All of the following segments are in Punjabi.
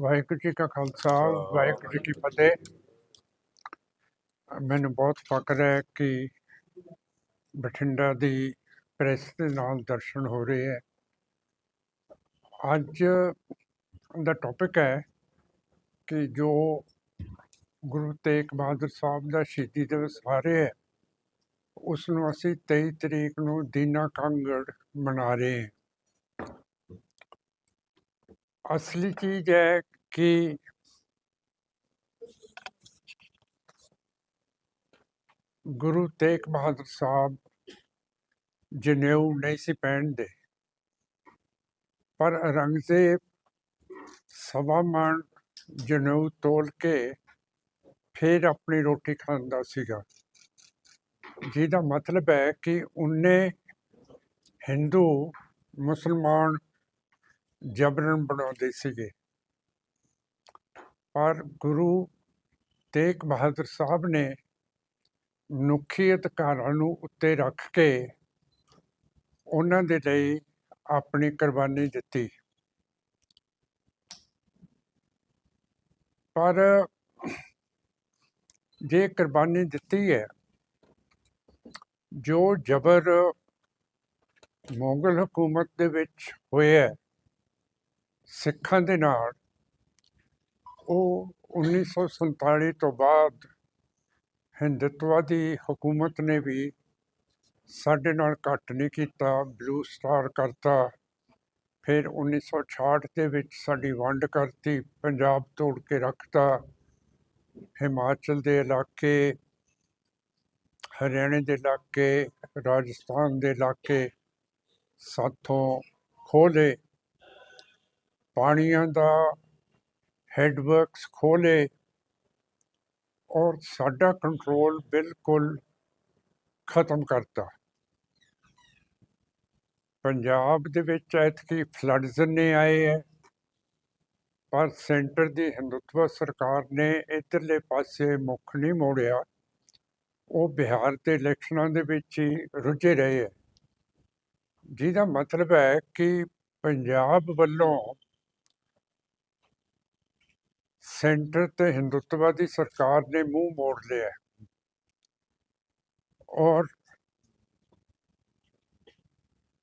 ਵਾਹਿਗੁਰੂ ਜੀ ਕਾ ਖਾਲਸਾ ਵਾਹਿਗੁਰੂ ਜੀ ਕੀ ਫਤਿਹ। ਮੈਨੂੰ ਬਹੁਤ ਫਖਰ ਹੈ ਕਿ ਬਠਿੰਡਾ ਦੀ ਪ੍ਰੈਸ ਦੇ ਨਾਲ ਦਰਸ਼ਨ ਹੋ ਰਹੇ ਹੈ। ਅੱਜ ਦਾ ਟੌਪਿਕ ਹੈ ਕਿ ਜੋ ਗੁਰੂ ਤੇਗ ਬਹਾਦਰ ਸਾਹਿਬ ਦਾ ਸ਼ਹੀਦੀ ਦਿਵਸ ਆ ਰਿਹਾ ਹੈ ਉਸ ਨੂੰ ਅਸੀਂ 23 ਤਰੀਕ ਨੂੰ ਦੀਨਾ ਕਾਂਗੜ ਮਨਾ ਰਹੇ ਹਾਂ। ਅਸਲੀ ਚੀਜ਼ ਹੈ ਕਿ ਗੁਰੂ ਤੇਗ ਬਹਾਦਰ ਸਾਹਿਬ ਜਨੇਊ ਨਹੀਂ ਸੀ ਪਹਿਨਦੇ ਪਰ ਔਰੰਗਜ਼ੇਬ ਸਵਾ ਮਣ ਜਨੇਊ ਤੋਲ ਕੇ ਫਿਰ ਆਪਣੀ ਰੋਟੀ ਖਾਂਦਾ ਸੀਗਾ। ਜਿਹਦਾ ਮਤਲਬ ਹੈ ਕਿ ਉਹਨੇ ਹਿੰਦੂ, ਮੁਸਲਮਾਨ ਜਬਰਨ ਬਣਾਉਂਦੇ ਸੀਗੇ। ਪਰ ਗੁਰੂ ਤੇਗ ਬਹਾਦਰ ਸਾਹਿਬ ਨੇ ਮਨੁੱਖੀ ਅਧਿਕਾਰਾਂ ਨੂੰ ਉੱਤੇ ਰੱਖ ਕੇ ਉਹਨਾਂ ਦੇ ਲਈ ਆਪਣੀ ਕੁਰਬਾਨੀ ਦਿੱਤੀ। ਪਰ ਜੇ ਕੁਰਬਾਨੀ ਦਿੱਤੀ ਹੈ, ਜੋ ਜਬਰ ਮੁਗਲ ਹਕੂਮਤ ਦੇ ਵਿੱਚ ਹੋਇਆ ਸਿੱਖਾਂ ਦੇ ਨਾਲ, ਉਹ 1947 ਤੋਂ ਬਾਅਦ ਹਿੰਦੁਤਵਾਦੀ ਹਕੂਮਤ ਨੇ ਵੀ ਸਾਡੇ ਨਾਲ ਘੱਟ ਨਹੀਂ ਕੀਤਾ ਬਲੂ ਸਟਾਰ ਕਰਤਾ। ਫਿਰ 1966 ਦੇ ਵਿੱਚ ਸਾਡੀ ਵੰਡ ਕਰਤੀ, ਪੰਜਾਬ ਤੋੜ ਕੇ ਰੱਖਤਾ। ਹਿਮਾਚਲ ਦੇ ਇਲਾਕੇ, ਹਰਿਆਣੇ ਦੇ ਇਲਾਕੇ, ਰਾਜਸਥਾਨ ਦੇ ਇਲਾਕੇ ਸਾਥੋਂ ਖੋਲੇ ਪਾਣੀਆਂ ਦਾ ਹੈਡਵਰਕਸ ਖੋਲੇ ਔਰ ਸਾਡਾ ਕੰਟਰੋਲ ਬਿਲਕੁਲ ਖਤਮ ਕਰਤਾ। ਪੰਜਾਬ ਦੇ ਵਿੱਚ ਐਤਕੀ ਫਲੱਡਸ ਨੇ ਆਏ ਹੈ ਪਰ ਸੈਂਟਰ ਦੀ ਹਿੰਦੁਤਵਾ ਸਰਕਾਰ ਨੇ ਇਧਰਲੇ ਪਾਸੇ ਮੁੱਖ ਨਹੀਂ ਮੋੜਿਆ, ਉਹ ਬਿਹਾਰ ਦੇ ਇਲੈਕਸ਼ਨਾਂ ਦੇ ਵਿੱਚ ਹੀ ਰੁੱਝੇ ਰਹੇ ਹੈ ਜਿਹਦਾ ਮਤਲਬ ਹੈ ਕਿ ਪੰਜਾਬ ਵੱਲੋਂ ਸੈਂਟਰ ਤੇ ਹਿੰਦੁੱਤਵਾਦੀ ਸਰਕਾਰ ਨੇ ਮੂੰਹ ਮੋੜ ਲਿਆ ਔਰ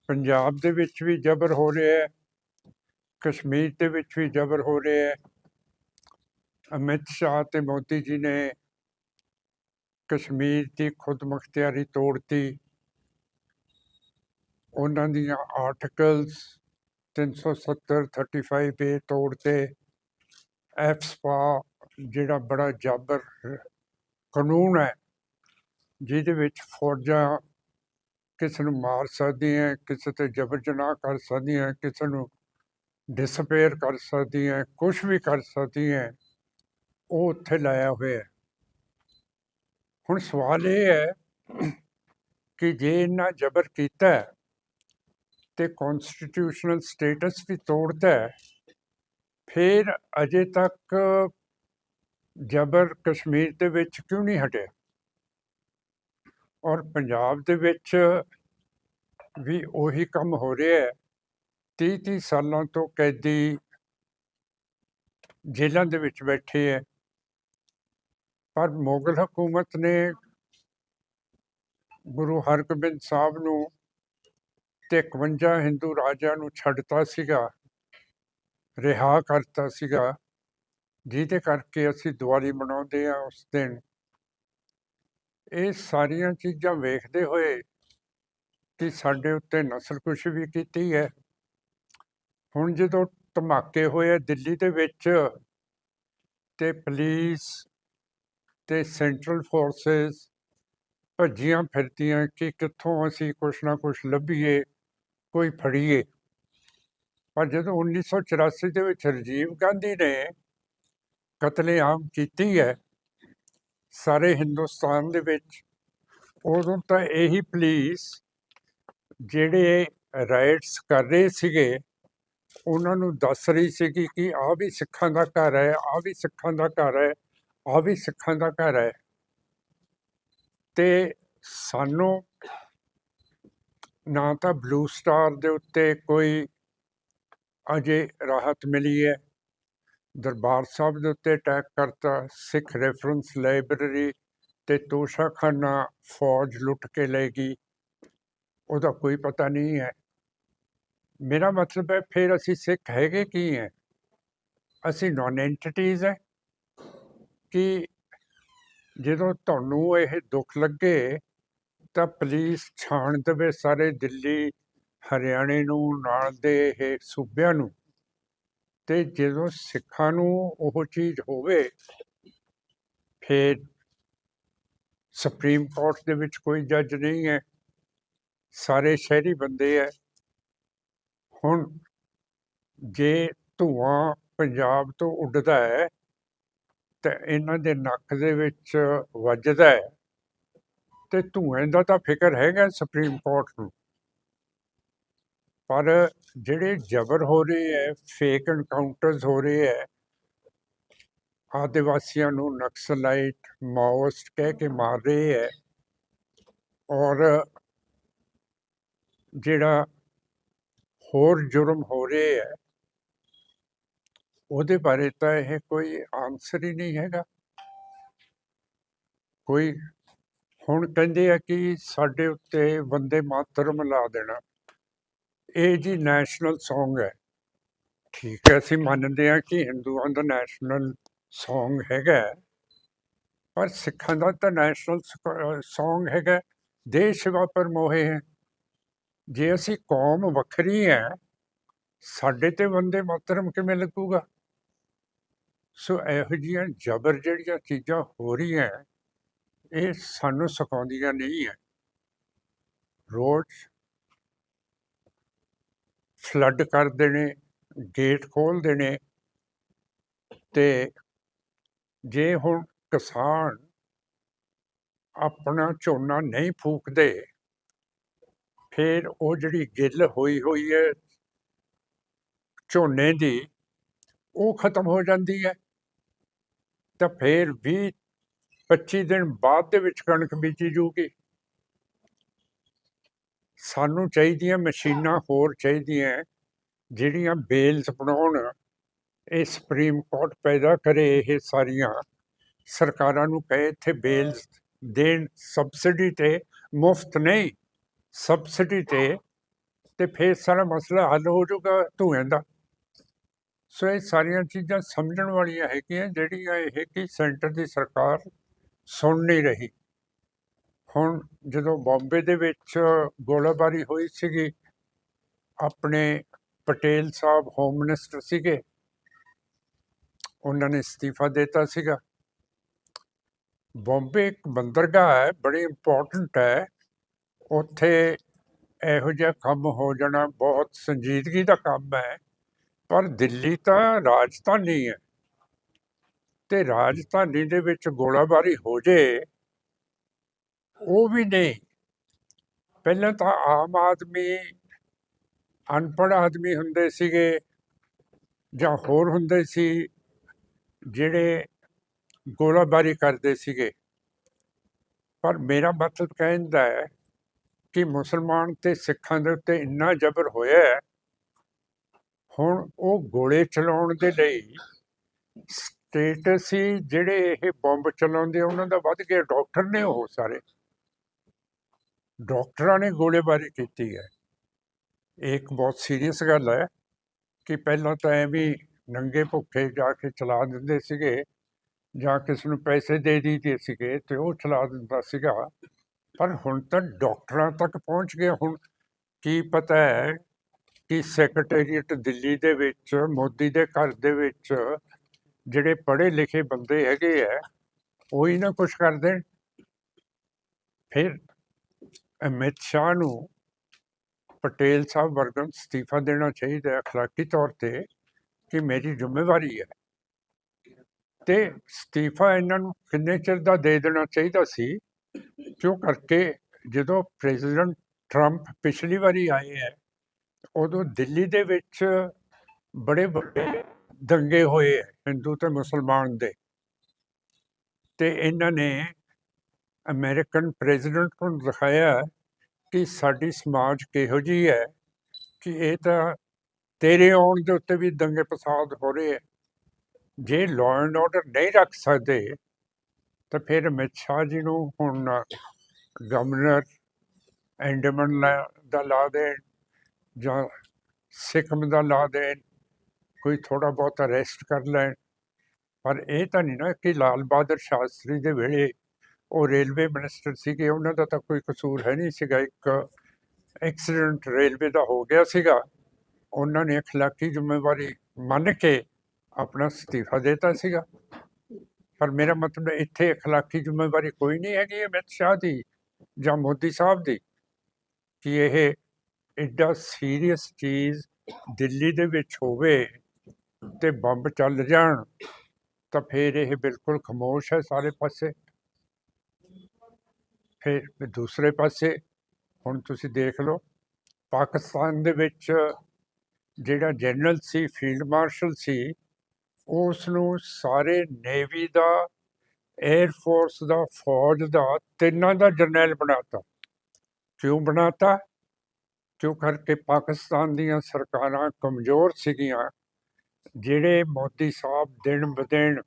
ਪੰਜਾਬ ਦੇ ਵਿੱਚ ਵੀ ਜ਼ਬਰ ਹੋ ਰਿਹਾ ਹੈ, ਕਸ਼ਮੀਰ ਦੇ ਵਿੱਚ ਵੀ ਜ਼ਬਰ ਹੋ ਰਿਹਾ ਹੈ। ਅਮਿਤ ਸ਼ਾਹ ਤੇ ਮੋਦੀ ਜੀ ਨੇ ਕਸ਼ਮੀਰ ਦੀ ਖੁਦਮੁਖਤਿਆਰੀ ਤੋੜਤੀ। ਉਹਨਾਂ ਦੀਆਂ ਆਰਟੀਕਲਸ 370 35 ਏ ਤੋੜਤੇ ਐਫਸਪਾ ਜਿਹੜਾ ਬੜਾ ਜਾਬਰ ਕਾਨੂੰਨ ਹੈ ਜਿਹਦੇ ਵਿੱਚ ਫੌਜਾਂ ਕਿਸੇ ਨੂੰ ਮਾਰ ਸਕਦੀਆਂ ਕਿਸੇ ਤੇ ਜ਼ਬਰ ਜਨਾਹ ਕਰ ਸਕਦੀਆਂ ਕਿਸੇ ਨੂੰ ਡਿਸਪੇਅਰ ਕਰ ਸਕਦੀਆਂ ਕੁਝ ਵੀ ਕਰ ਸਕਦੀਆਂ ਉਹ ਉੱਥੇ ਲਾਇਆ ਹੋਇਆ ਹੁਣ ਸਵਾਲ ਇਹ ਹੈ ਕਿ ਜੇ ਇਹਨਾਂ ਜ਼ਬਰ ਕੀਤਾ ਹੈ, ਤੇ ਕਨਸਟੀਟਿਊਸ਼ਨਲ ਸਟੇਟਸ ਵੀ ਤੋੜਦਾ ਹੈ ਫਿਰ ਅਜੇ ਤੱਕ ਜ਼ਬਰ ਕਸ਼ਮੀਰ ਦੇ ਵਿੱਚ ਕਿਉਂ ਨਹੀਂ ਹਟਿਆ ਔਰ ਪੰਜਾਬ ਦੇ ਵਿੱਚ ਵੀ ਉਹੀ ਕੰਮ ਹੋ ਰਿਹਾ ਹੈ। 30 30 ਸਾਲਾਂ ਤੋਂ ਕੈਦੀ ਜੇਲ੍ਹਾਂ ਦੇ ਵਿੱਚ ਬੈਠੇ ਹੈ। ਪਰ ਮੁਗਲ ਹਕੂਮਤ ਨੇ ਗੁਰੂ ਹਰਗੋਬਿੰਦ ਸਾਹਿਬ ਨੂੰ ਤੇ 51 ਹਿੰਦੂ ਰਾਜਿਆਂ ਨੂੰ ਛੱਡਤਾ ਸੀਗਾ। ਰਿਹਾ ਕਰਤਾ ਸੀਗਾ। ਜਿਹਦੇ ਕਰਕੇ ਅਸੀਂ ਦੀਵਾਲੀ ਮਨਾਉਂਦੇ ਆ ਉਸ ਦਿਨ। ਇਹ ਸਾਰੀਆਂ ਚੀਜ਼ਾਂ ਵੇਖਦੇ ਹੋਏ ਕਿ ਸਾਡੇ ਉੱਤੇ ਨਸਲਕੁਸ਼ੀ ਵੀ ਕੀਤੀ ਹੈ। ਹੁਣ ਜਦੋਂ ਧਮਾਕੇ ਹੋਏ ਆ ਦਿੱਲੀ ਦੇ ਵਿੱਚ ਤੇ ਪੁਲਿਸ ਤੇ ਸੈਂਟਰਲ ਫੋਰਸਸ ਭੱਜੀਆਂ ਫਿਰਦੀਆਂ ਕਿ ਕਿੱਥੋਂ ਅਸੀਂ ਕੁਛ ਨਾ ਕੁਛ ਲੱਭੀਏ, ਕੋਈ ਫੜੀਏ। ਪਰ ਜਦੋਂ 1984 ਦੇ ਵਿੱਚ ਰਾਜੀਵ ਗਾਂਧੀ ਨੇ ਕਤਲੇਆਮ ਕੀਤੀ ਹੈ, ਸਾਰੇ ਹਿੰਦੁਸਤਾਨ ਦੇ ਵਿੱਚ, ਉਦੋਂ ਤਾਂ ਇਹੀ ਪੁਲਿਸ ਜਿਹੜੇ ਰਾਈਟਸ ਕਰ ਰਹੇ ਸੀਗੇ, ਉਹਨਾਂ ਨੂੰ ਦੱਸ ਰਹੀ ਸੀ ਕਿ ਆਹ ਵੀ ਸਿੱਖਾਂ ਦਾ ਘਰ ਹੈ, ਆਹ ਵੀ ਸਿੱਖਾਂ ਦਾ ਘਰ ਹੈ, ਆਹ ਵੀ ਸਿੱਖਾਂ ਦਾ ਘਰ ਹੈ। ਤੇ ਸਾਨੂੰ ਨਾ ਤਾਂ ਬਲੂ ਸਟਾਰ ਦੇ ਉੱਤੇ ਕੋਈ ਅਜੇ ਰਾਹਤ ਮਿਲੀ ਹੈ। ਦਰਬਾਰ ਸਾਹਿਬ ਦੇ ਉੱਤੇ ਅਟੈਕ ਕਰਤਾ ਸਿੱਖ ਰੈਫਰੈਂਸ ਲਾਇਬ੍ਰੇਰੀ ਤੇ ਤੋਸ਼ਾਖਾਨਾ ਫੌਜ ਲੁੱਟ ਕੇ ਲੈ ਗਈ। ਉਹਦਾ ਕੋਈ ਪਤਾ ਨਹੀਂ ਹੈ। ਮੇਰਾ ਮਤਲਬ ਹੈ, ਫਿਰ ਅਸੀਂ ਸਿੱਖ ਹੈਗੇ ਕੀ ਹੈ? ਅਸੀਂ ਨਾਨ ਐਂਟੀਟੀਜ਼ ਹੈ। ਕਿ ਜਦੋਂ ਤੁਹਾਨੂੰ ਇਹ ਦੁੱਖ ਲੱਗੇ ਤਾਂ ਪੁਲਿਸ ਛਾਣ ਦੇਵੇ ਸਾਰੇ ਦਿੱਲੀ ਹਰਿਆਣੇ ਨੂੰ, ਨਾਲ ਦੇ ਇਹ ਸੂਬਿਆਂ ਨੂੰ, ਤੇ ਜਦੋਂ ਸਿੱਖਾਂ ਨੂੰ ਉਹ ਚੀਜ਼ ਹੋਵੇ, ਫਿਰ ਸੁਪਰੀਮ ਕੋਰਟ ਦੇ ਵਿੱਚ ਕੋਈ ਜੱਜ ਨਹੀਂ ਹੈ। ਸਾਰੇ ਸ਼ਹਿਰੀ ਬੰਦੇ ਹੈ। ਹੁਣ ਜੇ ਧੂਆਂ ਪੰਜਾਬ ਤੋਂ ਉੱਡਦਾ ਹੈ, ਤੇ ਇਹਨਾਂ ਦੇ ਨੱਕ ਦੇ ਵਿੱਚ ਵੱਜਦਾ ਹੈ। ਤੇ ਧੂਏ ਦਾ ਤਾਂ ਫਿਕਰ ਹੈਗਾ ਸੁਪਰੀਮ ਕੋਰਟ ਨੂੰ। ਪਰ ਜਿਹੜੇ ਜ਼ਬਰ ਹੋ ਰਹੇ ਹੈ ਫੇਕ ਐਨਕਾਊਂਟਰਸ ਹੋ ਰਹੇ ਹੈ, ਆਦਿਵਾਸੀਆਂ ਨੂੰ ਨਕਸਲਾਈਟ, ਮਾਓਇਸਟ ਕਹਿ ਕੇ ਮਾਰ ਰਹੇ ਹੈ ਔਰ ਜਿਹੜਾ ਹੋਰ ਜੁਰਮ ਹੋ ਰਹੇ ਹੈ, ਉਹਦੇ ਬਾਰੇ ਤਾਂ ਇਹ ਕੋਈ ਆਨਸਰ ਹੀ ਨਹੀਂ ਹੈਗਾ। ਕੋਈ ਹੁਣ ਕਹਿੰਦੇ ਆ ਕਿ ਸਾਡੇ ਉੱਤੇ ਬੰਦੇ ਮਾਤਰਮ ਲਾ ਦੇਣਾ। ਇਹ ਜੀ ਨੈਸ਼ਨਲ Song ਹੈ। ਠੀਕ ਹੈ, ਅਸੀਂ ਮੰਨਦੇ ਹਾਂ ਕਿ ਹਿੰਦੂਆਂ ਦਾ ਨੈਸ਼ਨਲ Song ਹੈਗਾ ਪਰ ਸਿੱਖਾਂ ਦਾ ਤਾਂ ਨੈਸ਼ਨਲ Song ਹੈਗਾ ਦੇਸ਼ ਸੇਵਾ ਮੋਹੇ ਹੈ। ਜੇ ਅਸੀਂ ਕੌਮ ਵੱਖਰੀ ਹੈ, ਸਾਡੇ ਤੇ ਬੰਦੇ ਮਾਤਰਮ ਕਿਵੇਂ ਲੱਗੂਗਾ? ਸੋ ਇਹੋ ਜਿਹੀਆਂ ਜ਼ਬਰ ਜਿਹੜੀਆਂ ਚੀਜ਼ਾਂ ਹੋ ਰਹੀਆਂ ਇਹ ਸਾਨੂੰ ਸਿਖਾਉਂਦੀਆਂ ਨਹੀਂ ਹੈ। ਰੋਜ਼ ਫਲੱਡ ਕਰ ਦੇਣੇ ਗੇਟ ਖੋਲ ਦੇਣੇ ਤੇ ਜੇ ਹੁਣ ਕਿਸਾਨ ਆਪਣਾ ਝੋਨਾ ਨਹੀਂ ਫੂਕਦੇ, ਫਿਰ ਉਹ ਜਿਹੜੀ ਗਿੱਲ ਹੋਈ ਹੋਈ ਹੈ ਝੋਨੇ ਦੀ, ਉਹ ਖਤਮ ਹੋ ਜਾਂਦੀ ਹੈ। ਤਾਂ ਫਿਰ ਵੀ 25 ਦਿਨ ਬਾਅਦ ਦੇ ਵਿੱਚ ਕਣਕ ਬੀਜੀ ਜੂਗੀ ਸਾਨੂੰ ਚਾਹੀਦੀਆਂ ਮਸ਼ੀਨਾਂ ਹੋਰ ਚਾਹੀਦੀਆਂ ਜਿਹੜੀਆਂ ਬੇਲਸ ਬਣਾਉਣ, ਇਹ ਸੁਪਰੀਮ ਕੋਰਟ ਪੈਦਾ ਕਰੇ ਇਹ ਸਾਰੀਆਂ। ਸਰਕਾਰਾਂ ਨੂੰ ਕਹੇ ਇੱਥੇ ਬੇਲਸ ਦੇਣ, ਸਬਸਿਡੀ ਤੇ ਮੁਫਤ ਨਹੀਂ, ਸਬਸਿਡੀ ਤੇ ਤੇ ਫਿਰ ਸਾਰਾ ਮਸਲਾ ਹੱਲ ਹੋ ਜਾਊਗਾ ਧੂਏ ਦਾ। ਸੋ ਇਹ ਸਾਰੀਆਂ ਚੀਜ਼ਾਂ ਸਮਝਣ ਵਾਲੀਆਂ ਹੈਗੀਆਂ, ਜਿਹੜੀਆਂ ਇਹ ਕਿ ਸੈਂਟਰ ਦੀ ਸਰਕਾਰ ਸੁਣ ਨਹੀਂ ਰਹੀ। ਹੁਣ ਜਦੋਂ ਬੰਬੇ ਦੇ ਵਿੱਚ ਗੋਲਾਬਾਰੀ ਹੋਈ ਸੀਗੀ, ਆਪਣੇ ਪਟੇਲ ਸਾਹਿਬ ਹੋਮ ਮਿਨਿਸਟਰ ਸੀਗੇ, ਉਹਨਾਂ ਨੇ ਅਸਤੀਫਾ ਦਿੱਤਾ ਸੀਗਾ। ਬੰਬੇ ਇੱਕ ਬੰਦਰਗਾਹ ਹੈ, ਬੜੀ ਇੰਪੋਰਟੈਂਟ ਹੈ। ਉੱਥੇ ਇਹੋ ਜਿਹਾ ਕੰਮ ਹੋ ਜਾਣਾ ਬਹੁਤ ਸੰਜੀਦਗੀ ਦਾ ਕੰਮ ਹੈ, ਪਰ ਦਿੱਲੀ ਤਾਂ ਰਾਜਧਾਨੀ ਹੈ। ਤੇ ਰਾਜਧਾਨੀ ਦੇ ਵਿੱਚ ਗੋਲਾਬਾਰੀ ਹੋ ਜੇ ਉਹ ਵੀ ਨਹੀਂ ਪਹਿਲਾਂ ਤਾਂ ਆਮ ਆਦਮੀ, ਅਨਪੜ੍ਹ ਆਦਮੀ ਹੁੰਦੇ ਸੀਗੇ ਜਾਂ ਹੋਰ ਹੁੰਦੇ ਸੀ, ਜਿਹੜੇ ਗੋਲਾਬਾਰੀ ਕਰਦੇ ਸੀਗੇ। ਪਰ ਮੇਰਾ ਮਤਲਬ ਕਹਿੰਦਾ ਹੈ ਕਿ ਮੁਸਲਮਾਨ ਤੇ ਸਿੱਖਾਂ ਦੇ ਉੱਤੇ ਇੰਨਾ ਜ਼ਬਰ ਹੋਇਆ ਹੈ। ਹੁਣ ਉਹ ਗੋਲੇ ਚਲਾਉਣ ਦੇ ਲਈ ਸਟੇਟਸ ਹੀ ਜਿਹੜੇ ਇਹ ਬੰਬ ਚਲਾਉਂਦੇ ਉਹਨਾਂ ਦਾ ਵੱਧ ਗਿਆ। ਡਾਕਟਰ ਨੇ ਉਹ ਸਾਰੇ ਡਾਕਟਰਾਂ ਨੇ ਗੋਲੇਬਾਰੀ ਕੀਤੀ ਹੈ। ਇਹ ਇੱਕ ਬਹੁਤ ਸੀਰੀਅਸ ਗੱਲ ਹੈ ਕਿ ਪਹਿਲਾਂ ਤਾਂ ਐਵੇਂ ਨੰਗੇ ਭੁੱਖੇ ਜਾ ਕੇ ਚਲਾ ਦਿੰਦੇ ਸੀਗੇ ਜਾਂ ਕਿਸ ਨੂੰ ਪੈਸੇ ਦੇ ਦਿੱਤੇ ਸੀਗੇ ਤੇ ਉਹ ਚਲਾ ਦਿੰਦਾ ਸੀਗਾ। ਪਰ ਹੁਣ ਤਾਂ ਡਾਕਟਰਾਂ ਤੱਕ ਪਹੁੰਚ ਗਏ। ਹੁਣ ਕੀ ਪਤਾ ਹੈ ਕਿ ਸੈਕਟਰੀਏਟ ਦਿੱਲੀ ਦੇ ਵਿੱਚ, ਮੋਦੀ ਦੇ ਘਰ ਦੇ ਵਿੱਚ ਜਿਹੜੇ ਪੜ੍ਹੇ ਲਿਖੇ ਬੰਦੇ ਹੈਗੇ ਆ, ਉਹ ਹੀ ਨਾ ਕੁਝ ਕਰਦੇ ਫਿਰ ਅਮਿਤ ਸ਼ਾਹ ਨੂੰ ਪਟੇਲ ਸਾਹਿਬ ਵਰਗਾ ਅਸਤੀਫਾ ਦੇਣਾ ਚਾਹੀਦਾ ਹੈ ਅਖਲਾਕੀ ਤੌਰ ਤੇ ਕਿ ਮੇਰੀ ਜ਼ਿੰਮੇਵਾਰੀ ਹੈ। ਤੇ ਅਸਤੀਫਾ ਇਹਨਾਂ ਨੂੰ ਕਿੰਨੇ ਚਿਰ ਦਾ ਦੇ ਦੇਣਾ ਚਾਹੀਦਾ ਸੀ? ਕਿਉਂ ਕਰਕੇ ਜਦੋਂ ਪ੍ਰੈਜ਼ੀਡੈਂਟ ਟਰੰਪ ਪਿਛਲੀ ਵਾਰੀ ਆਏ ਹੈ, ਉਦੋਂ ਦਿੱਲੀ ਦੇ ਵਿੱਚ ਬੜੇ ਵੱਡੇ ਦੰਗੇ ਹੋਏ ਹਿੰਦੂ ਤੇ ਮੁਸਲਮਾਨ ਦੇ। ਤੇ ਇਹਨਾਂ ਨੇ ਅਮਰੀਕਨ ਪ੍ਰੈਜ਼ੀਡੈਂਟ ਨੂੰ ਦਿਖਾਇਆ ਕਿ ਸਾਡੀ ਸਮਾਜ ਕਿਹੋ ਜੀ ਹੈ ਕਿ ਇਹ ਤਾਂ ਤੇਰੇ ਆਉਣ ਦੇ ਉੱਤੇ ਵੀ ਦੰਗੇ ਫਸਾਦ ਹੋ ਰਹੇ ਹੈ। ਜੇ ਲਾਅ ਐਂਡ ਆਰਡਰ ਨਹੀਂ ਰੱਖ ਸਕਦੇ, ਤਾਂ ਫਿਰ ਅਮਿਤ ਸ਼ਾਹ ਜੀ ਨੂੰ ਹੁਣ ਗਵਰਨਰ ਐਂਡਮਨ ਦਾ ਲਾ ਦੇਣ ਜਾਂ ਸਿੱਖਮ ਦਾ ਲਾ ਦੇਣ, ਕੋਈ ਥੋੜਾ ਬਹੁਤ ਅਰੈਸਟ ਕਰ ਲੈਣ। ਪਰ ਇਹ ਤਾਂ ਨਹੀਂ ਨਾ ਕਿ ਲਾਲ ਬਹਾਦਰ ਸ਼ਾਸਤਰੀ ਦੇ ਵੇਲੇ ਉਹ ਰੇਲਵੇ ਮਿਨਿਸਟਰ ਸੀਗੇ, ਉਹਨਾਂ ਦਾ ਤਾਂ ਕੋਈ ਕਸੂਰ ਹੈ ਨਹੀਂ ਸੀਗਾ। ਇੱਕ ਐਕਸੀਡੈਂਟ ਰੇਲਵੇ ਦਾ ਹੋ ਗਿਆ ਸੀਗਾ। ਉਹਨਾਂ ਨੇ ਅਖਲਾਕੀ ਜ਼ਿੰਮੇਵਾਰੀ ਮੰਨ ਕੇ ਆਪਣਾ ਅਸਤੀਫਾ ਦਿੱਤਾ ਸੀਗਾ। ਪਰ ਮੇਰਾ ਮਤਲਬ ਇੱਥੇ ਅਖਲਾਕੀ ਜ਼ਿੰਮੇਵਾਰੀ ਕੋਈ ਨਹੀਂ ਹੈਗੀ ਅਮਿਤ ਸ਼ਾਹ ਦੀ ਜਾਂ ਮੋਦੀ ਸਾਹਿਬ ਦੀ। ਕਿ ਇਹ ਐਡਾ ਸੀਰੀਅਸ ਚੀਜ਼ ਦਿੱਲੀ ਦੇ ਵਿੱਚ ਹੋਵੇ ਤੇ ਬੰਬ ਚੱਲ ਜਾਣ, ਤਾਂ ਫਿਰ ਇਹ ਬਿਲਕੁਲ ਖਾਮੋਸ਼ ਹੈ ਸਾਰੇ ਪਾਸੇ। ਫਿਰ ਦੂਸਰੇ ਪਾਸੇ, ਹੁਣ ਤੁਸੀਂ ਦੇਖ ਲਓ, ਪਾਕਿਸਤਾਨ ਦੇ ਵਿੱਚ ਜਿਹੜਾ ਜਨਰਲ ਸੀ, ਫੀਲਡ ਮਾਰਸ਼ਲ ਸੀ ਉਸ ਨੂੰ ਸਾਰੇ ਨੇਵੀ ਦਾ 에ਅਰ ਫੋਰਸ ਦਾ, ਫੌਜ ਦਾ, ਤਿੰਨਾਂ ਦਾ ਜਰਨੈਲ ਬਣਾਤਾ। ਕਿਉਂ ਬਣਾਤਾ? ਕਿਉਂ ਕਰਕੇ ਪਾਕਿਸਤਾਨ ਦੀਆਂ ਸਰਕਾਰਾਂ ਕਮਜ਼ੋਰ ਸੀਗੀਆਂ, ਜਿਹੜੇ ਮੋਦੀ ਸਾਹਿਬ ਦਿਨ ਬਦਿਨ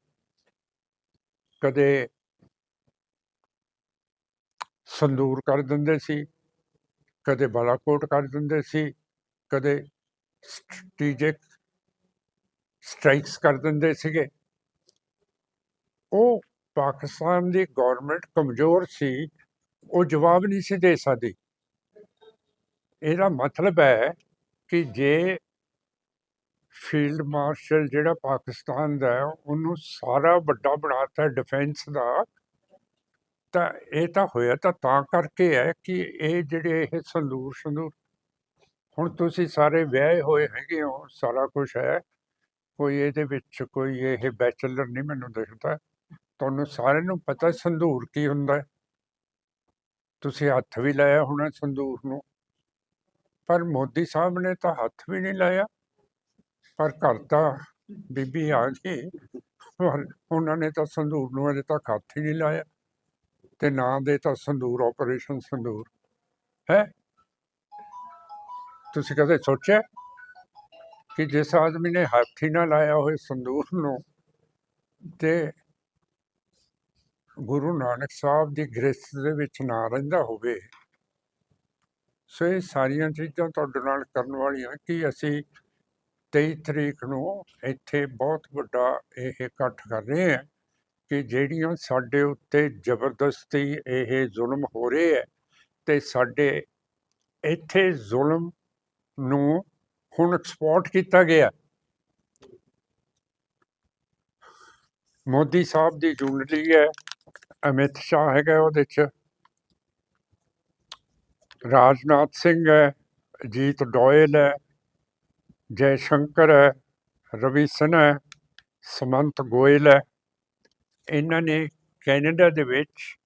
ਕਦੇ ਸੰਦੂਰ ਕਰ ਦਿੰਦੇ ਸੀ, ਕਦੇ ਬਾਲਾਕੋਟ ਕਰ ਦਿੰਦੇ ਸੀ, ਕਦੇ ਸਟ੍ਰੈਟੇਜਿਕ ਸਟ੍ਰਾਈਕਸ ਕਰ ਦਿੰਦੇ ਸੀਗੇ। ਉਹ ਪਾਕਿਸਤਾਨ ਦੀ ਗਵਰਨਮੈਂਟ ਕਮਜ਼ੋਰ ਸੀ, ਉਹ ਜਵਾਬ ਨਹੀਂ ਸੀ ਦੇ ਸਕਦੀ। ਇਹਦਾ ਮਤਲਬ ਹੈ ਕਿ ਜੇ ਫੀਲਡ ਮਾਰਸ਼ਲ ਜਿਹੜਾ ਪਾਕਿਸਤਾਨ ਦਾ ਉਹਨੂੰ ਸਾਰਾ ਵੱਡਾ ਬਣਾਤਾ ਡਿਫੈਂਸ ਦਾ ਤਾਂ ਇਹ ਤਾਂ ਹੋਇਆ ਤਾਂ ਤਾਂ ਕਰਕੇ ਹੈ ਕਿ ਇਹ ਜਿਹੜੇ ਇਹ ਸੰਦੂਰ ਸੰਦੂਰ ਹੁਣ ਤੁਸੀਂ ਸਾਰੇ ਵਿਆਹੇ ਹੋਏ ਹੈਗੇ ਹੋ, ਸਾਰਾ ਕੁਝ ਹੈ। ਕੋਈ ਇਹਦੇ ਵਿੱਚ ਕੋਈ ਇਹ ਬੈਚਲਰ ਨਹੀਂ ਮੈਨੂੰ ਦਿਖਦਾ। ਤੁਹਾਨੂੰ ਸਾਰਿਆਂ ਨੂੰ ਪਤਾ ਸੰਧੂਰ ਕੀ ਹੁੰਦਾ ਤੁਸੀਂ ਹੱਥ ਵੀ ਲਾਇਆ ਹੋਣਾ ਸੰਦੂਰ ਨੂੰ। ਪਰ ਮੋਦੀ ਸਾਹਿਬ ਨੇ ਤਾਂ ਹੱਥ ਵੀ ਨਹੀਂ ਲਾਇਆ। ਪਰ ਘਰ ਤਾਂ ਬੀਬੀ ਆ ਗਈ। ਪਰ ਉਹਨਾਂ ਨੇ ਤਾਂ ਸੰਦੂਰ ਨੂੰ ਅਜੇ ਤੱਕ ਹੱਥ ਹੀ ਨਹੀਂ ਲਾਇਆ। ਤੇ ਨਾਂ ਦੇ ਤਾਂ ਸੰਦੂਰ ਆਪਰੇਸ਼ਨ ਸੰਦੂਰ। ਹੈ? ਤੁਸੀਂ ਕਦੇ ਸੋਚਿਆ ਕਿ ਜਿਸ ਆਦਮੀ ਨੇ ਹੱਥ ਹੀ ਨਾ ਲਾਇਆ ਹੋਏ ਸੰਦੂਰ ਨੂੰ ਤੇ ਗੁਰੂ ਨਾਨਕ ਸਾਹਿਬ ਦੀ ਗ੍ਰਸਤ ਦੇ ਵਿੱਚ ਨਾ ਰਹਿੰਦਾ ਹੋਵੇ? ਸੋ ਇਹ ਸਾਰੀਆਂ ਚੀਜ਼ਾਂ ਤੁਹਾਡੇ ਨਾਲ ਕਰਨ ਵਾਲੀਆਂ ਕਿ ਅਸੀਂ 23 ਤਰੀਕ ਨੂੰ ਇੱਥੇ ਬਹੁਤ ਵੱਡਾ ਇਹ ਇਕੱਠ ਕਰ ਰਹੇ ਹਾਂ। ਕਿ ਜਿਹੜੀਆਂ ਸਾਡੇ ਉੱਤੇ ਜ਼ਬਰਦਸਤੀ ਇਹ ਜ਼ੁਲਮ ਹੋ ਰਹੇ ਹੈ ਤੇ ਸਾਡੇ ਇੱਥੇ ਜ਼ੁਲਮ ਨੂੰ ਹੁਣ ਐਕਸਪੋਰਟ ਕੀਤਾ ਗਿਆ। ਮੋਦੀ ਸਾਹਿਬ ਦੀ ਜੁੰਡਲੀ ਹੈ, ਅਮਿਤ ਸ਼ਾਹ ਹੈਗਾ ਉਹਦੇ ਚ। ਰਾਜਨਾਥ ਸਿੰਘ ਹੈ, ਅਜੀਤ ਡੋਇਲ ਹੈ, ਜੈ ਸ਼ੰਕਰ ਹੈ, ਰਵੀ ਸਿਨਹਾ ਹੈ, ਸਮੰਤ ਗੋਇਲ ਹੈ। ਇਹਨਾਂ ਨੇ ਕੈਨੇਡਾ ਦੇ ਵਿੱਚ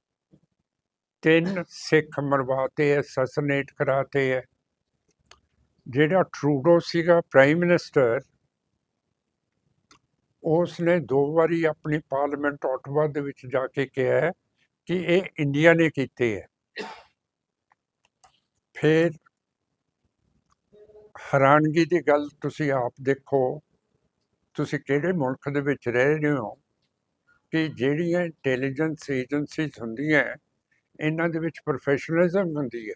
ਤਿੰਨ ਸਿੱਖ ਮਰਵਾਤੇ ਅਸੈਸੀਨੇਟ ਕਰਾਤੇ ਹੈ। ਜਿਹੜਾ ਟਰੂਡੋ ਸੀਗਾ, ਪ੍ਰਾਈਮ ਮਿਨਿਸਟਰ ਉਸ ਨੇ ਦੋ ਵਾਰੀ ਆਪਣੀ ਪਾਰਲੀਮੈਂਟ ਆਟਵਾ ਦੇ ਵਿੱਚ ਜਾ ਕੇ ਕਿਹਾ ਕਿ ਇਹ ਇੰਡੀਆ ਨੇ ਕੀਤੇ ਹੈ। ਫਿਰ ਹੈਰਾਨਗੀ ਦੀ ਗੱਲ ਤੁਸੀਂ ਆਪ ਦੇਖੋ, ਤੁਸੀਂ ਕਿਹੜੇ ਮੁਲਕ ਦੇ ਵਿੱਚ ਰਹਿ ਰਹੇ ਹੋ? ਕਿ ਜਿਹੜੀਆਂ ਇੰਟੈਲੀਜੈਂਸ ਏਜੰਸੀਜ਼ ਹੁੰਦੀਆਂ ਇਹਨਾਂ ਦੇ ਵਿੱਚ ਪ੍ਰੋਫੈਸ਼ਨਲਿਜ਼ਮ ਹੁੰਦੀ ਹੈ।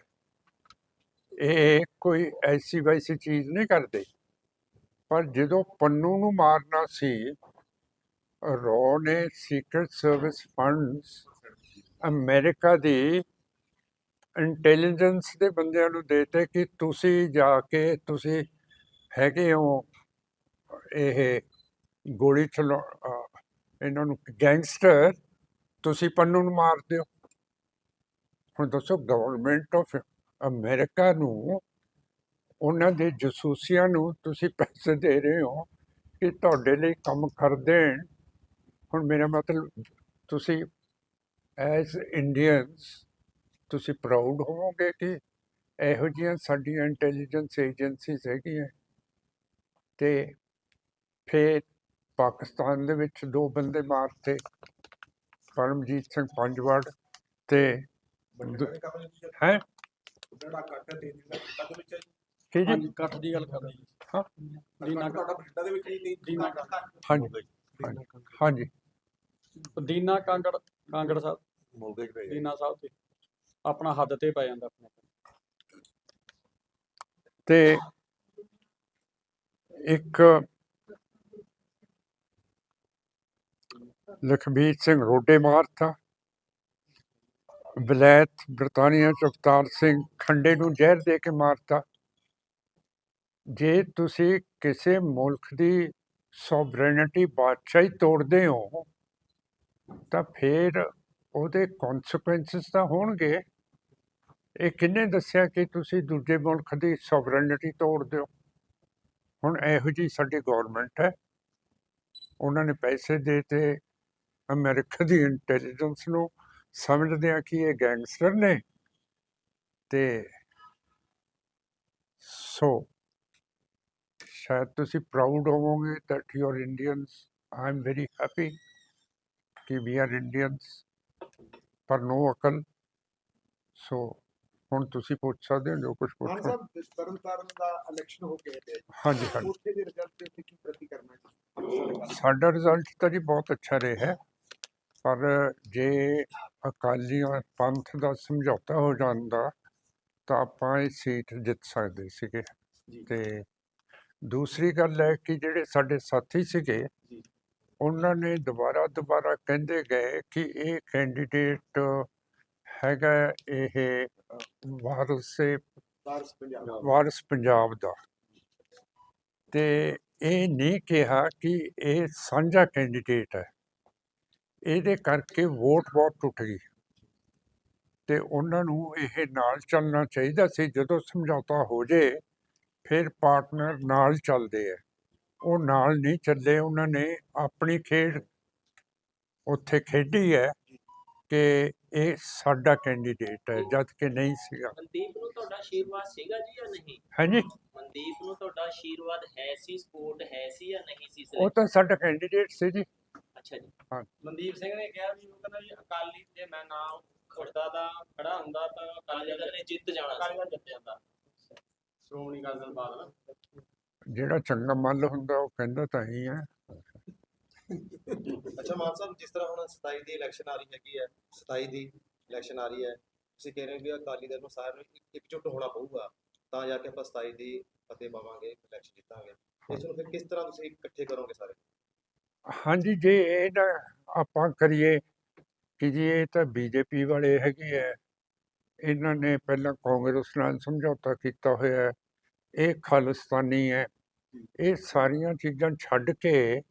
ਇਹ ਕੋਈ ਐਸੀ ਵੈਸੀ ਚੀਜ਼ ਨਹੀਂ ਕਰਦੇ। ਪਰ ਜਦੋਂ ਪੰਨੂ ਨੂੰ ਮਾਰਨਾ ਸੀ, ਰੋ ਨੇ ਸੀਕ੍ਰੇਟ ਸਰਵਿਸ ਫੰਡਸ ਅਮਰੀਕਾ ਦੀ ਇੰਟੈਲੀਜੈਂਸ ਦੇ ਬੰਦਿਆਂ ਨੂੰ ਦੇਤੇ ਕਿ ਤੁਸੀਂ ਜਾ ਕੇ, ਤੁਸੀਂ ਹੈਗੇ ਹੋ, ਇਹ ਗੋਲੀ ਚਲਾ ਇਹਨਾਂ ਨੂੰ ਗੈਂਗਸਟਰ ਤੁਸੀਂ ਪੰਨੂ ਨੂੰ ਮਾਰ ਦਿਓ ਹੁਣ ਦੱਸੋ ਗਵਰਨਮੈਂਟ ਆਫ ਅਮਰੀਕਾ ਨੂੰ, ਉਹਨਾਂ ਦੇ ਜਸੂਸੀਆਂ ਨੂੰ ਤੁਸੀਂ ਪੈਸੇ ਦੇ ਰਹੇ ਹੋ ਕਿ ਤੁਹਾਡੇ ਲਈ ਕੰਮ ਕਰ ਦੇਣ। ਹੁਣ ਮੇਰਾ ਮਤਲਬ, ਤੁਸੀਂ ਐਜ਼ ਇੰਡੀਅਨਸ ਤੁਸੀਂ ਪ੍ਰਾਊਡ ਹੋਵੋਗੇ ਕਿ ਇਹੋ ਜਿਹੀਆਂ ਸਾਡੀਆਂ ਇੰਟੈਲੀਜੈਂਸ ਏਜੰਸੀਜ਼ ਹੈਗੀਆਂ। ਤੇ ਫਿਰ ਪਾਕਿਸਤਾਨ ਦੇ ਵਿੱਚ ਦੋ ਬੰਦੇ ਮਾਰਤੇ ਪਰਮਜੀਤ ਸਿੰਘ ਪੰਜਵਾੜ ਤੇ ਹੈ? ਕੀ ਜੀ? ਹਾਂਜੀ ਇਕੱਠ ਦੀ ਗੱਲ ਕਰਦੇ ਜੀ। ਹਾਂ। ਦੀਨਾ ਤੁਹਾਡਾ ਬਠਿੰਡਾ ਦੇ ਵਿੱਚ ਹੀ ਨਹੀਂ ਦੀਨਾ ਹਾਂਜੀ ਹਾਂਜੀ ਹਾਂਜੀ। ਦੀਨਾ ਕਾਂਗੜ ਕਾਂਗੜ ਸਾਹਿਬ। ਮੋਗੇ ਚ ਪਏ ਦੀਨਾ ਸਾਹਿਬ ਤੇ। ਆਪਣਾ ਹੱਦ ਤੇ ਪੈ ਜਾਂਦਾ ਆਪਣੇ ਤੇ ਇੱਕ ਲਖਬੀਰ ਸਿੰਘ ਰੋਡੇ ਮਾਰਤਾ ਵਲੈਤ ਬਰਤਾਨੀਆ ਚ ਅਵਤਾਰ ਸਿੰਘ ਖੰਡੇ ਨੂੰ ਜ਼ਹਿਰ ਦੇ ਕੇ ਮਾਰਤਾ ਜੇ ਤੁਸੀਂ ਕਿਸੇ ਮੁਲਕ ਦੀ ਸੋਵਰੇਨਿਟੀ ਬਾਦਸ਼ਾਹੀ ਤੋੜਦੇ ਹੋ, ਤਾਂ ਫਿਰ ਉਹਦੇ ਕਨਸੀਕੁਐਂਸਸ ਤਾਂ ਹੋਣਗੇ। ਇਹ ਕਿੰਨੇ ਦੱਸਿਆ ਕਿ ਤੁਸੀਂ ਦੂਜੇ ਮੁਲਕ ਦੀ ਸੋਵਰੇਨਿਟੀ ਤੋੜਦੇ ਹੋ? ਹੁਣ ਇਹੋ ਜੀ ਸਾਡੀ ਗਵਰਨਮੈਂਟ ਹੈ। ਉਹਨਾਂ ਨੇ ਪੈਸੇ ਦੇਤੇ ਅਮਰੀਕਾ ਦੀ ਇੰਟੈਲੀਜੈਂਸ ਨੂੰ ਸਮਝਦੇ ਆ ਕਿ ਇਹ ਗੈਂਗਸਟਰ ਨੇ। ਤੇ ਸੋ ਸ਼ਾਇਦ ਤੁਸੀਂ ਪ੍ਰਾਊਡ ਹੋਵੋਗੇ that you are Indians I am very happy ਕਿ we are Indians ਪਰ ਨੋ ਅਕਲ। ਸੋ ਹੁਣ ਤੁਸੀਂ ਪੁੱਛ ਸਕਦੇ ਹੋ ਜੋ ਕੁਝ ਪੁੱਛੋ। ਸਾਹਿਬ ਤਰਨ ਤਾਰਨ ਦਾ ਇਲੈਕਸ਼ਨ ਹੋ ਕੇ ਤੇ ਹਾਂਜੀ ਹਾਂਜੀ। ਉੱਥੇ ਦੇ ਰਿਜ਼ਲਟ ਤੇ ਕੀ ਪ੍ਰਤੀ ਕਰਨਾ ਹੈ? ਸਾਡਾ ਰਿਜ਼ਲਟ ਤਾਂ ਜੀ ਬਹੁਤ ਅੱਛਾ ਰਿਹਾ। ਹੈ ਪਰ ਜੇ ਅਕਾਲੀਆਂ ਪੰਥ ਦਾ ਸਮਝੌਤਾ ਹੋ ਜਾਂਦਾ ਤਾਂ ਆਪਾਂ ਇਹ ਸੀਟ ਜਿੱਤ ਸਕਦੇ ਸੀਗੇ। ਤੇ ਦੂਸਰੀ ਗੱਲ ਹੈ ਕਿ ਜਿਹੜੇ ਸਾਡੇ ਸਾਥੀ ਸੀਗੇ। ਉਹਨਾਂ ਨੇ ਦੁਬਾਰਾ ਦੁਬਾਰਾ ਕਹਿੰਦੇ ਗਏ ਕਿ ਇਹ ਕੈਂਡੀਡੇਟ ਹੈਗਾ ਇਹ ਵਾਰਸੇ ਵਾਰਿਸ ਪੰਜਾਬ ਦਾ ਤੇ ਇਹ ਨਹੀਂ ਕਿਹਾ ਕਿ ਇਹ ਸਾਂਝਾ ਕੈਂਡੀਡੇਟ ਹੈ ਇਹਦੇ ਕਰਕੇ ਵੋਟ ਬਹੁਤ ਟੁੱਟ ਗਈ। ਤੇ ਉਹਨਾਂ ਨੂੰ ਇਹ ਨਾਲ ਚੱਲਣਾ ਚਾਹੀਦਾ ਸੀ। ਜਦੋਂ ਸਮਝੌਤਾ ਹੋ ਜੇ ਫਿਰ ਪਾਰਟਨਰ ਨਾਲ ਚੱਲਦੇ ਆ। ਉਹ ਨਾਲ ਨਹੀਂ ਚੱਲੇ। ਉਹਨਾਂ ਨੇ ਆਪਣੀ ਖੇਡ ਉੱਥੇ ਖੇਡੀ ਹੈ ਕਿ ਇਹ ਸਾਡਾ ਕੈਂਡੀਡੇਟ ਹੈ ਜਦ ਕਿ ਨਹੀਂ ਸੀਗਾ। ਮਨਦੀਪ ਨੂੰ ਤੁਹਾਡਾ ਆਸ਼ੀਰਵਾਦ ਸੀਗਾ ਜੀ ਜਾਂ ਨਹੀਂ? ਹਾਂਜੀ? ਮਨਦੀਪ ਨੂੰ ਤੁਹਾਡਾ ਆਸ਼ੀਰਵਾਦ ਹੈ ਸੀ ਸਪੋਰਟ ਹੈ ਸੀ ਜਾਂ ਨਹੀਂ ਸੀ ਉਹ ਤਾਂ ਸਾਡਾ ਕੈਂਡੀਡੇਟ ਸੀ ਜੀ। ਅੱਛਾ ਜੀ। ਮਨਦੀਪ ਸਿੰਘ ਨੇ ਕਿਹਾ ਵੀ ਉਹ ਕਹਿੰਦਾ ਜੀ ਅਕਾਲੀ ਜੇ ਮੈਂ ਨਾ ਖੜਦਾ ਦਾ ਖੜਾ ਹੁੰਦਾ ਤਾਂ ਅਕਾਲੀ ਦਲ ਨੇ ਜਿੱਤ ਜਾਣਾ ਸੀ। ਅਕਾਲੀ ਦਲ ਜਿੱਤ ਜਾਂਦਾ। ਸ਼੍ਰੋਮਣੀ ਅਕਾਲੀ ਦਲ ਬਾਦਲ। ਜਿਹੜਾ ਚੰਗਾ ਮੱਲ ਹੁੰਦਾ ਉਹ ਕਹਿੰਦਾ ਤਾਂ ਹੀ ਹੈ। ਅੱਛਾ ਮਾਨ ਸਾਹਿਬ ਜਿਸ ਤਰ੍ਹਾਂ ਹੁਣ 27 ਦੀ ਇਲੈਕਸ਼ਨ ਆ ਰਹੀ ਹੈਗੀ ਹੈ 27 ਦੀ ਇਲੈਕਸ਼ਨ ਆ ਰਹੀ ਹੈ ਤੁਸੀਂ ਕਹਿ ਰਹੇ ਹੋ ਵੀ ਅਕਾਲੀ ਦਲ ਨੂੰ ਸਾਰਿਆਂ ਨੂੰ ਇੱਕ- ਇਕਜੁੱਟ ਹੋਣਾ ਪਊਗਾ ਤਾਂ ਜਾ ਕੇ ਆਪਾਂ 27 ਦੀ ਫਤਿਹ ਪਾਵਾਂਗੇ ਇਲੈਕਸ਼ਨ ਜਿੱਤਾਂਗੇ। ਇਸ ਨੂੰ ਫਿਰ ਕਿਸ ਤਰ੍ਹਾਂ ਤੁਸੀਂ ਇਕੱਠੇ ਕਰੋਗੇ ਸਾਰੇ? ਹਾਂਜੀ ਜੇ ਇਹ ਨਾ ਆਪਾਂ ਕਰੀਏ ਕਿ ਜੀ ਇਹ ਤਾਂ ਬੀਜੇਪੀ ਵਾਲੇ ਹੈਗੇ ਹੈ ਇਹਨਾਂ ਨੇ ਪਹਿਲਾਂ ਕਾਂਗਰਸ ਨਾਲ ਸਮਝੌਤਾ ਕੀਤਾ ਹੋਇਆ ਹੈ ਇਹ ਖਾਲਿਸਤਾਨੀ ਹੈ ਇਹ ਸਾਰੀਆਂ ਚੀਜ਼ਾਂ ਛੱਡ ਕੇ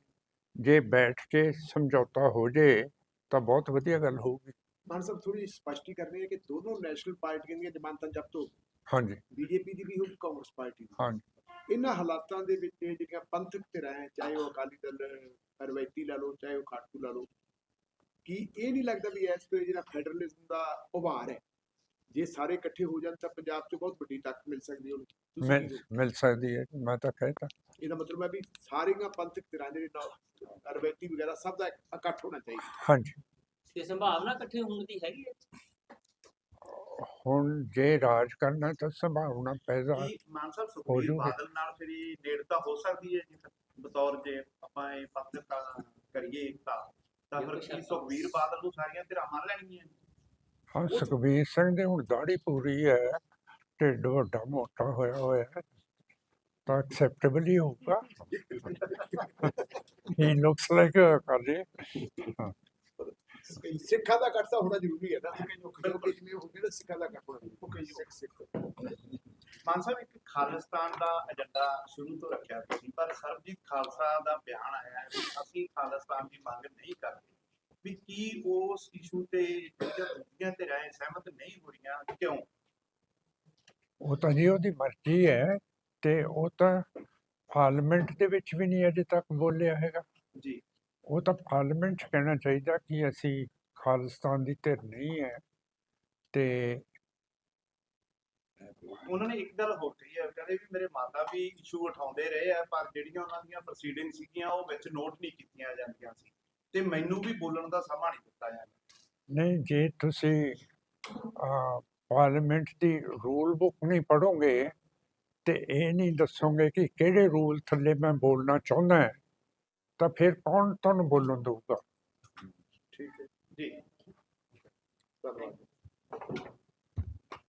ਜੇ ਬੈਠ ਕੇ ਸਮਝੌਤਾ ਹੋ ਜੇ ਤਾਂ ਬਹੁਤ ਵਧੀਆ ਗੱਲ ਹੋਊਗੀ। ਮਾਨ ਸਾਹਿਬ ਥੋੜੀ ਸਪਸ਼ਟੀ ਕਰਨੀ ਹੈ ਕਿ ਦੋਨੋਂ ਨੈਸ਼ਨਲ ਪਾਰਟੀਆਂ ਦੀਆਂ ਜ਼ਮਾਨਤਾਂ ਜ਼ਬਤ ਹੋ ਹਾਂਜੀ। ਬੀਜੇਪੀ ਦੀ ਵੀ ਹੋਊਗੀ ਕਾਂਗਰਸ ਪਾਰਟੀ ਦੀ ਹਾਂਜੀ। ਇਹਨਾਂ ਹਾਲਾਤਾਂ ਦੇ ਵਿੱਚ ਜਿਹੜੀਆਂ ਪੰਥਕ ਧਿਰਾਂ ਹੈ ਚਾਹੇ ਉਹ ਅਕਾਲੀ ਦਲ ਰਵਾਇਤੀ ਲਾ ਲਓ ਚਾਹੇ ਉਹ ਖਾਟੂ ਲਾ ਲਓ ਕੀ ਇਹ ਨਹੀਂ ਲੱਗਦਾ ਵੀ ਇਸ ਵੇਲੇ ਜਿਹੜਾ ਫੈਡਰਲਿਜ਼ਮ ਦਾ ਉਭਾਰ ਹੈ ਜੇ ਸਾਰੇ ਇਕੱਠੇ ਹੋ ਜਾਣ ਤਾਂ ਪੰਜਾਬ 'ਚ ਬਹੁਤ ਵੱਡੀ ਤਾਕਤ ਮਿਲ ਸਕਦੀ ਹੈ ਮਿਲ ਸਕਦੀ ਹੈ ਮੈਂ ਤਾਂ ਕਹਿਤਾ ਇਹਦਾ ਮਤਲਬ ਹੈ ਵੀ ਸਾਰੀਆਂ ਪੰਥਕ ਧਿਰਾਂ ਜਿਹੜੇ ਨਾਲ ਰਵਾਇਤੀ ਵਗੈਰਾ ਸਭ ਦਾ ਇਕੱਠ ਹੋਣਾ ਚਾਹੀਦਾ। ਹਾਂਜੀ। ਤੇ ਸੰਭਾਵਨਾ ਇਕੱਠੇ ਹੋਣ ਦੀ ਹੈਗੀ ਹੈ? ਹੁਣ ਜੇ ਰਾਜ ਕਰਨਾ ਤਾਂ ਸੰਭਾਵਨਾ ਪੈਦਾ ਮਾਨ ਸਾਹਿਬ ਹੋ ਸੁਖਬੀਰ ਜੂਗੀ। ਬਾਦਲ ਨਾਲ ਫਿਰ ਇਹ ਨੇੜਤਾ ਹੋ ਸਕਦੀ ਹੈ ਜੀ ਬਤੌਰ ਜੇ ਆਪਾਂ ਇਹ ਪੱਤਰਤਾ ਕਰੀਏ ਏਕਤਾ ਤਾਂ ਫਿਰ ਕੀ ਸੁਖਬੀਰ ਬਾਦਲ ਨੂੰ ਸਾਰੀਆਂ ਧਿਰਾਂ ਮੰਨ ਲੈਣਗੀਆਂ? ਹਾਂ ਸੁਖਬੀਰ ਸਿੰਘ ਦੇ ਹੁਣ ਦਾੜੀ ਪੂਰੀ ਹੈ ਢਿੱਡ ਵੱਡਾ ਮੋਟਾ ਹੋਇਆ ਹੋਇਆ ਹੈ। ਤਾਂ ਐਕਸੈਪਟੇਬਲ ਹੀ ਹੋਊਗਾ। ਹੀ ਲੁਕਸ ਲਾਈਕ ਅਕਾਲੀ ਸਿੱਖਾਂ ਦਾ ਇਕੱਠ ਤਾਂ ਹੋਣਾ ਜ਼ਰੂਰੀ ਹੈ ਨਾ। ਬਿਲਕੁਲ ਜਿਵੇਂ ਹੋ ਗਿਆ ਨਾ ਸਿੱਖਾਂ ਦਾ ਇਕੱਠ ਹੋਣਾ। ਸਿੱਖ ਸਿੱਖ ਮਾਨ ਸਾਹਿਬ ਇੱਕ ਖਾਲਿਸਤਾਨ ਦਾ ਏਜੰਡਾ ਸ਼ੁਰੂ ਤੋਂ ਰੱਖਿਆ ਤੁਸੀਂ ਪਰ ਸਰਬਜੀਤ ਖਾਲਸਾ ਦਾ ਬਿਆਨ ਆਇਆ ਹੈ ਅਸੀਂ ਖਾਲਿਸਤਾਨ ਦੀ ਮੰਗ ਨਹੀਂ ਕਰਦੇ। ਵੀ ਕੀ ਉਸ ਇਸ਼ੂ ਤੇ ਜਿਹੜੀਆਂ ਦੂਜੀਆਂ ਤੇ ਰਾਏ ਸਹਿਮਤ ਨਹੀਂ ਹੋ ਰਹੀਆਂ ਕਿਉਂ? ਉਹ ਤਾਂ ਜੀ ਉਹਦੀ ਮਰਜ਼ੀ ਹੈ ਤੇ ਉਹ ਤਾਂ ਪਾਰਲੀਮੈਂਟ ਦੇ ਵਿੱਚ ਵੀ ਨਹੀਂ ਅਜੇ ਤੱਕ ਬੋਲਿਆ ਹੈਗਾ। ਜੀ। ਉਹ ਤਾਂ ਪਾਰਲੀਮੈਂਟ 'ਚ ਕਹਿਣਾ ਚਾਹੀਦਾ ਕਿ ਅਸੀਂ ਖਾਲਿਸਤਾਨ ਦੀ ਧਿਰ ਨਹੀਂ ਹੈ ਤੇ ਉਹਨਾਂ ਨੇ ਇੱਕ ਗੱਲ ਹੋਰ ਕਹੀ ਹੈ ਕਹਿੰਦੇ ਵੀ ਮੇਰੇ ਮਾਤਾ ਵੀ ਇਸ਼ੂ ਉਠਾਉਂਦੇ ਰਹੇ ਆ ਪਰ ਜਿਹੜੀਆਂ ਉਹਨਾਂ ਦੀਆਂ ਪ੍ਰੋਸੀਡਿੰਗ ਸੀਗੀਆਂ ਉਹ ਵਿੱਚ ਨੋਟ ਨਹੀਂ ਕੀਤੀਆਂ ਜਾਂਦੀਆਂ ਸੀ ਤੇ ਮੈਨੂੰ ਵੀ ਬੋਲਣ ਦਾ ਸਮਾਂ ਨਹੀਂ ਦਿੱਤਾ ਜਾਂਦਾ। ਨਹੀਂ ਜੇ ਤੁਸੀਂ ਪਾਰਲੀਮੈਂਟ ਦੀ ਰੂਲ ਬੁੱਕ ਨਹੀਂ ਪੜੋਗੇ ਤੇ ਇਹ ਨਹੀਂ ਦੱਸੋਗੇ ਕਿ ਕਿਹੜੇ ਰੂਲ ਥੱਲੇ ਮੈਂ ਬੋਲਣਾ ਚਾਹੁੰਦਾ ਹਾਂ, ਤਾਂ ਫਿਰ ਕੌਣ ਤੁਹਾਨੂੰ ਬੋਲਣ ਦਊਗਾ? ਠੀਕ ਹੈ ਜੀ। ਧੰਨਵਾਦ।